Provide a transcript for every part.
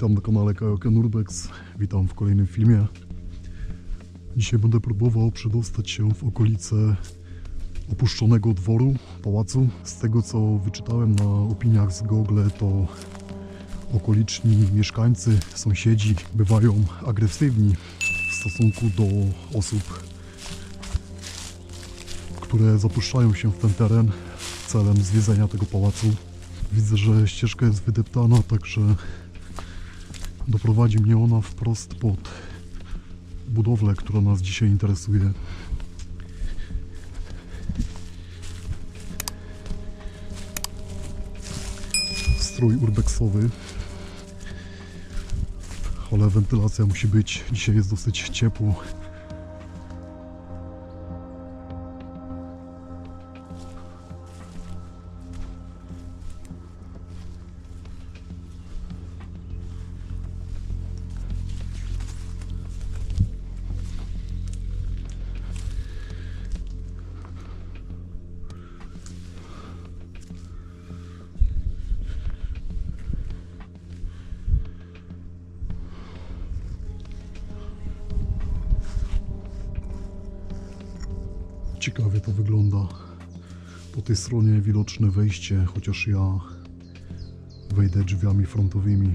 Witam na kanale Kajoken Urbex. Witam w kolejnym filmie. Dzisiaj będę próbował przedostać się w okolice opuszczonego dworu, pałacu. Z tego co wyczytałem na opiniach z Google, to okoliczni mieszkańcy, sąsiedzi bywają agresywni w stosunku do osób, które zapuszczają się w ten teren celem zwiedzenia tego pałacu. Widzę, że ścieżka jest wydeptana, także doprowadzi mnie ona wprost pod budowlę, która nas dzisiaj interesuje. Strój urbexowy, ale wentylacja musi być. Dzisiaj jest dosyć ciepło. Ciekawie to wygląda. Po tej stronie widoczne wejście, chociaż ja wejdę drzwiami frontowymi.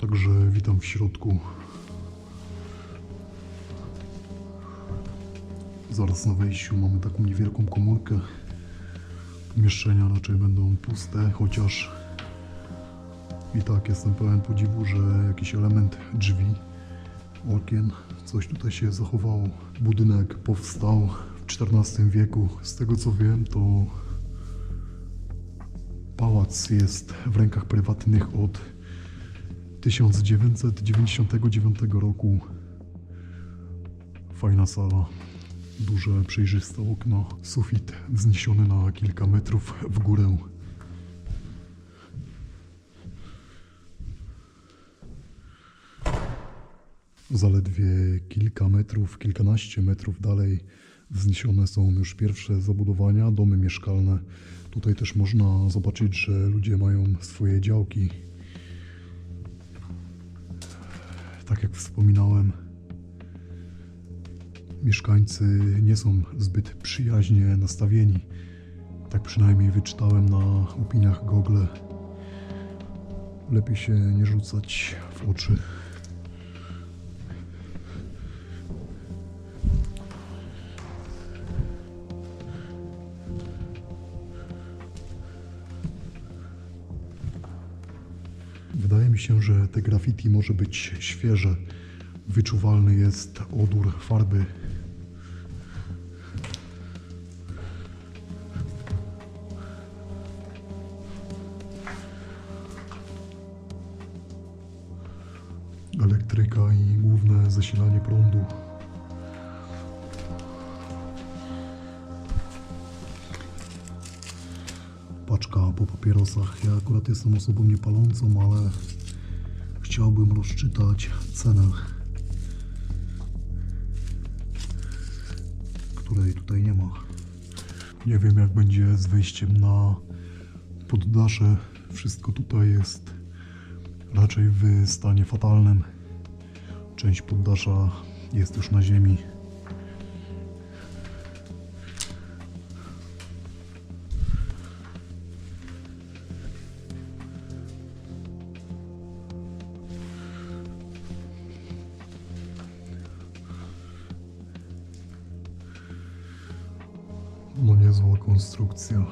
Także witam w środku. Zaraz na wejściu mamy taką niewielką komórkę. Pomieszczenia raczej będą puste, chociaż i tak jestem pełen podziwu, że jakiś element drzwi, okien, coś tutaj się zachowało. Budynek powstał w XIV wieku. Z tego co wiem, to pałac jest w rękach prywatnych od 1999 roku. Fajna sala, duże, przejrzyste okno, sufit wzniesiony na kilka metrów w górę. Zaledwie kilka metrów, kilkanaście metrów dalej wzniesione są już pierwsze zabudowania, domy mieszkalne. Tutaj też można zobaczyć, że ludzie mają swoje działki. Tak jak wspominałem, mieszkańcy nie są zbyt przyjaźnie nastawieni. Tak przynajmniej wyczytałem na opiniach Google. Lepiej się nie rzucać w oczy. Mi się, że te graffiti może być świeże. Wyczuwalny jest odór farby. Elektryka i główne zasilanie prądu. paczka po papierosach. Ja akurat jestem osobą niepalącą, ale chciałbym rozczytać cenę, której tutaj nie ma. Nie wiem jak będzie z wejściem na poddasze. Wszystko tutaj jest raczej w stanie fatalnym. Część poddasza jest już na ziemi. No niezła konstrukcja.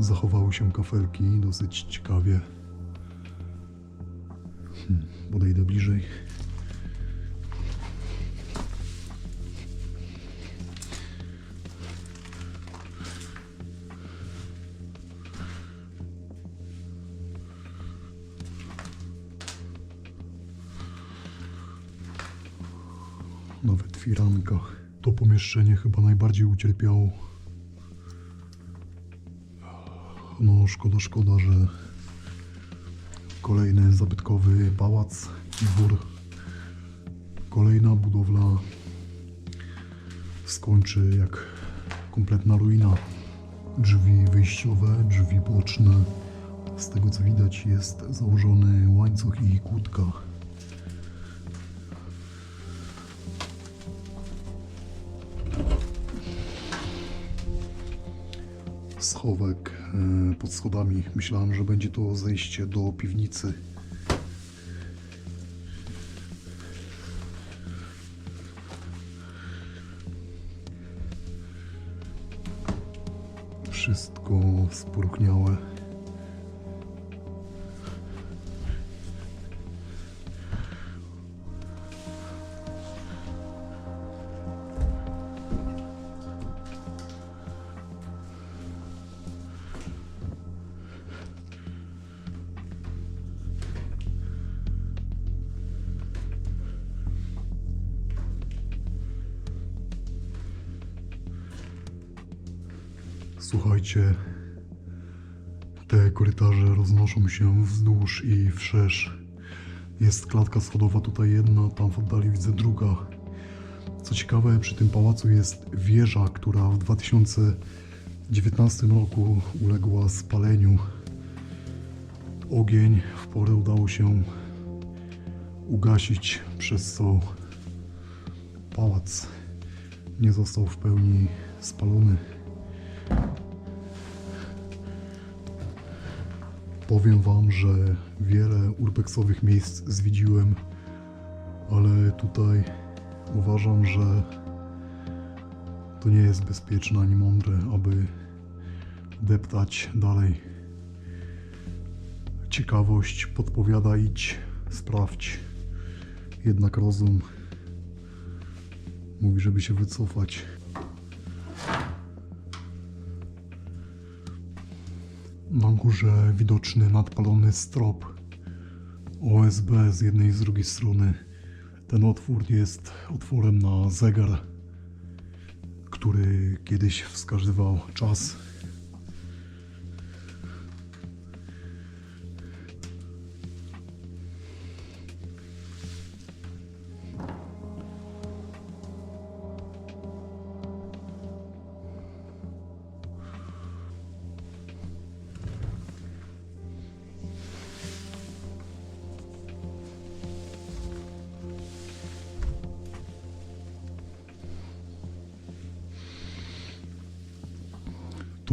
Zachowały się kafelki dosyć ciekawie. Hmm, podejdę bliżej. Firanka. To pomieszczenie chyba najbardziej ucierpiało. No, szkoda, szkoda, że kolejny zabytkowy pałac, dwór. Kolejna budowla skończy jak kompletna ruina. Drzwi wyjściowe, drzwi boczne. Z tego co widać jest założony łańcuch i kłódka. Schowek e, pod schodami. Myślałem, że będzie to zejście do piwnicy. Wszystko spróchniałe. Słuchajcie, te korytarze roznoszą się wzdłuż i wszerz. Jest klatka schodowa tutaj jedna, tam w oddali widzę druga. Co ciekawe, przy tym pałacu jest wieża, która w 2019 roku uległa spaleniu. Ogień w porę udało się ugasić, przez co pałac nie został w pełni spalony. Powiem Wam, że wiele urbexowych miejsc zwiedziłem, ale tutaj uważam, że to nie jest bezpieczne ani mądre, aby deptać dalej. Ciekawość podpowiada idź, sprawdź. Jednak rozum mówi, żeby się wycofać. Na górze widoczny nadpalony strop OSB z jednej i z drugiej strony. Ten otwór jest otworem na zegar, który kiedyś wskazywał czas.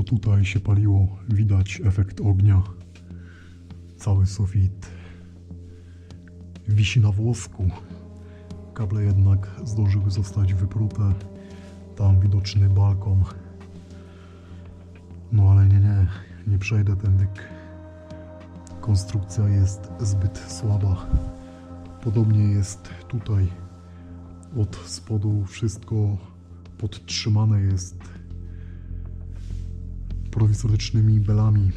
Tutaj się paliło, widać efekt ognia. Cały sufit wisi na włosku. Kable jednak zdążyły zostać wyprute. Tam widoczny balkon. No ale nie, nie, nie przejdę tędy. Konstrukcja jest zbyt słaba. Podobnie jest tutaj. Od spodu wszystko podtrzymane jest prowizorycznymi belami.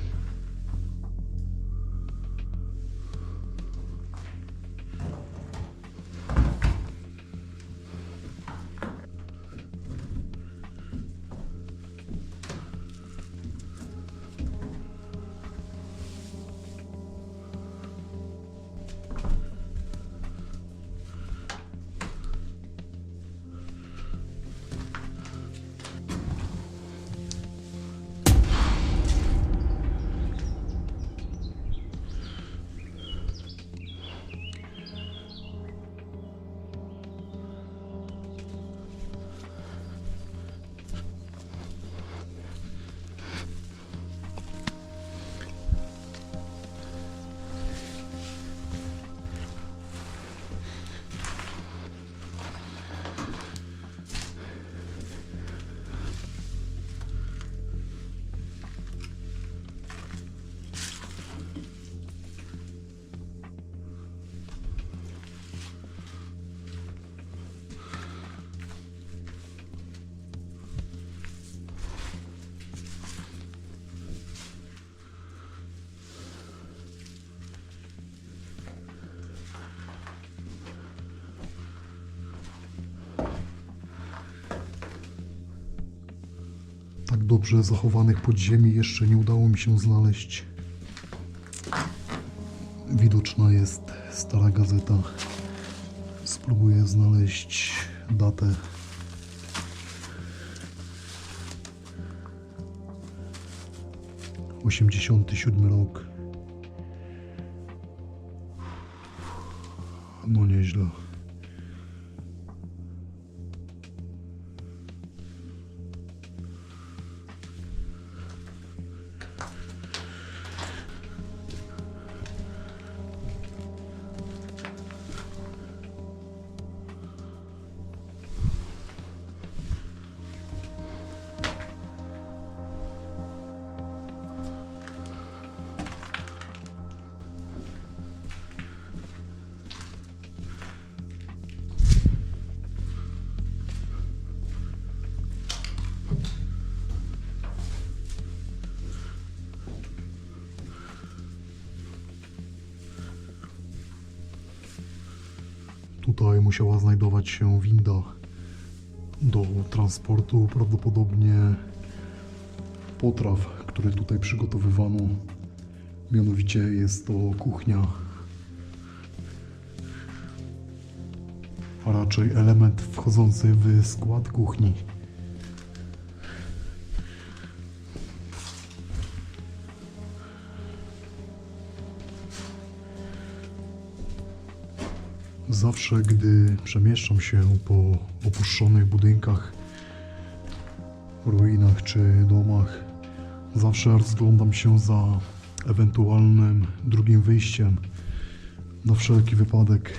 Dobrze zachowanych podziemi jeszcze nie udało mi się znaleźć. Widoczna jest stara gazeta. Spróbuję znaleźć datę. Osiemdziesiąty siódmy rok. No nieźle. Tutaj musiała znajdować się winda do transportu prawdopodobnie potraw, które tutaj przygotowywano. Mianowicie jest to kuchnia, a raczej element wchodzący w skład kuchni. Zawsze, gdy przemieszczam się po opuszczonych budynkach, ruinach czy domach, zawsze rozglądam się za ewentualnym drugim wyjściem na wszelki wypadek.